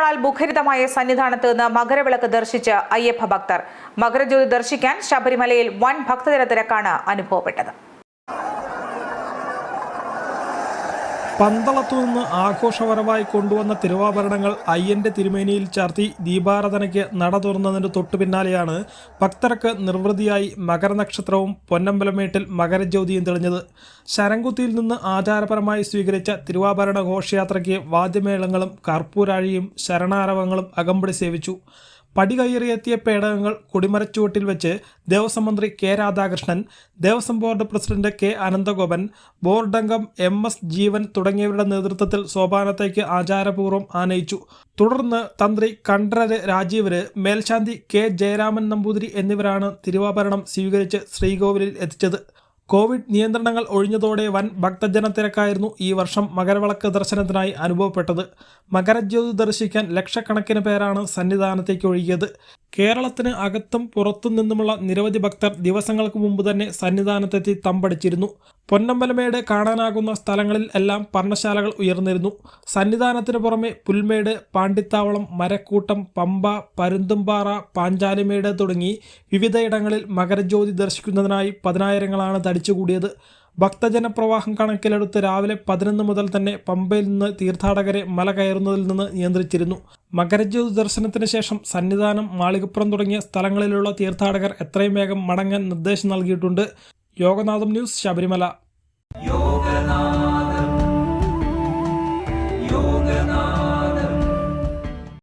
ഭക്തിയാൽ മുഖരിതമായ സന്നിധാനത്ത് നിന്ന് മകരവിളക്ക് ദർശിച്ച് അയ്യപ്പ ഭക്തർ. മകരജ്യോതി ദർശിക്കാൻ ശബരിമലയിൽ വൻ ഭക്തജന തിരക്കാണ് അനുഭവപ്പെട്ടത്. പന്തളത്തു നിന്ന് ആഘോഷപരമായി കൊണ്ടുവന്ന തിരുവാഭരണങ്ങൾ അയ്യന്റെ തിരുമേനിയിൽ ചാർത്തി ദീപാരാധനയ്ക്ക് നട തുറന്നതിന് തൊട്ടു പിന്നാലെയാണ് ഭക്തർക്ക് നിർവൃതിയായി മകരനക്ഷത്രവും പൊന്നമ്പലമേട്ടിൽ മകരജ്യോതിയും തെളിഞ്ഞത്. ശരംകുത്തിയിൽ നിന്ന് ആചാരപരമായി സ്വീകരിച്ച തിരുവാഭരണ ഘോഷയാത്രയ്ക്ക് വാദ്യമേളങ്ങളും കർപ്പൂരാഴിയും ശരണാരവങ്ങളും അകമ്പടി സേവിച്ചു. പടി കയറിയെത്തിയ പേടകങ്ങൾ കൊടിമരച്ചുവട്ടിൽ വെച്ച് ദേവസ്വം മന്ത്രി K Radhakrishnan Devaswom board president K Ananthagopan ബോർഡംഗം M S Jeevan തുടങ്ങിയവരുടെ നേതൃത്വത്തിൽ സോപാനത്തേക്ക് ആചാരപൂർവം ആനയിച്ചു. തുടർന്ന് തന്ത്രി കണ്ഠരര് രാജീവര് മേൽശാന്തി കെ ജയരാമൻ നമ്പൂതിരി എന്നിവരാണ് തിരുവാഭരണം സ്വീകരിച്ച് ശ്രീകോവിലിൽ എത്തിച്ചത്. കോവിഡ് നിയന്ത്രണങ്ങൾ ഒഴിഞ്ഞതോടെ വൻ ഭക്തജന തിരക്കായിരുന്നു ഈ വർഷം മകരവിളക്ക് ദർശനത്തിനായി അനുഭവപ്പെട്ടത്. മകരജ്യോതി ദർശിക്കാൻ ലക്ഷക്കണക്കിന് പേരാണ് സന്നിധാനത്തേക്ക് ഒഴുകിയത്. കേരളത്തിന് അകത്തും പുറത്തും നിന്നുമുള്ള നിരവധി ഭക്തർ ദിവസങ്ങൾക്ക് മുമ്പ് തന്നെ സന്നിധാനത്തെത്തി തമ്പടിച്ചിരുന്നു. പൊന്നമ്പലമേട് കാണാനാകുന്ന സ്ഥലങ്ങളിൽ എല്ലാം പർണശാലകൾ ഉയർന്നിരുന്നു. സന്നിധാനത്തിന് പുറമെ പുൽമേട് പാണ്ടിത്താവളം മരക്കൂട്ടം പമ്പ പരുന്തുംപാറ പാഞ്ചാലിമേട് തുടങ്ങി വിവിധയിടങ്ങളിൽ മകരജ്യോതി ദർശിക്കുന്നതിനായി പതിനായിരങ്ങളാണ് തടിച്ചുകൂടിയത്. ഭക്തജനപ്രവാഹം കണക്കിലെടുത്ത് രാവിലെ പതിനൊന്ന് മുതൽ തന്നെ പമ്പയിൽ നിന്ന് തീർത്ഥാടകരെ മല കയറുന്നതിൽ നിന്ന് നിയന്ത്രിച്ചിരുന്നു. മകരജ്യോതി ദർശനത്തിന് ശേഷം സന്നിധാനം മാളികപ്പുറം തുടങ്ങിയ സ്ഥലങ്ങളിലുള്ള തീർത്ഥാടകർ എത്രയും വേഗം മടങ്ങാൻ നിർദ്ദേശം നൽകിയിട്ടുണ്ട്. യോഗനാഥം ന്യൂസ് ശബരിമല.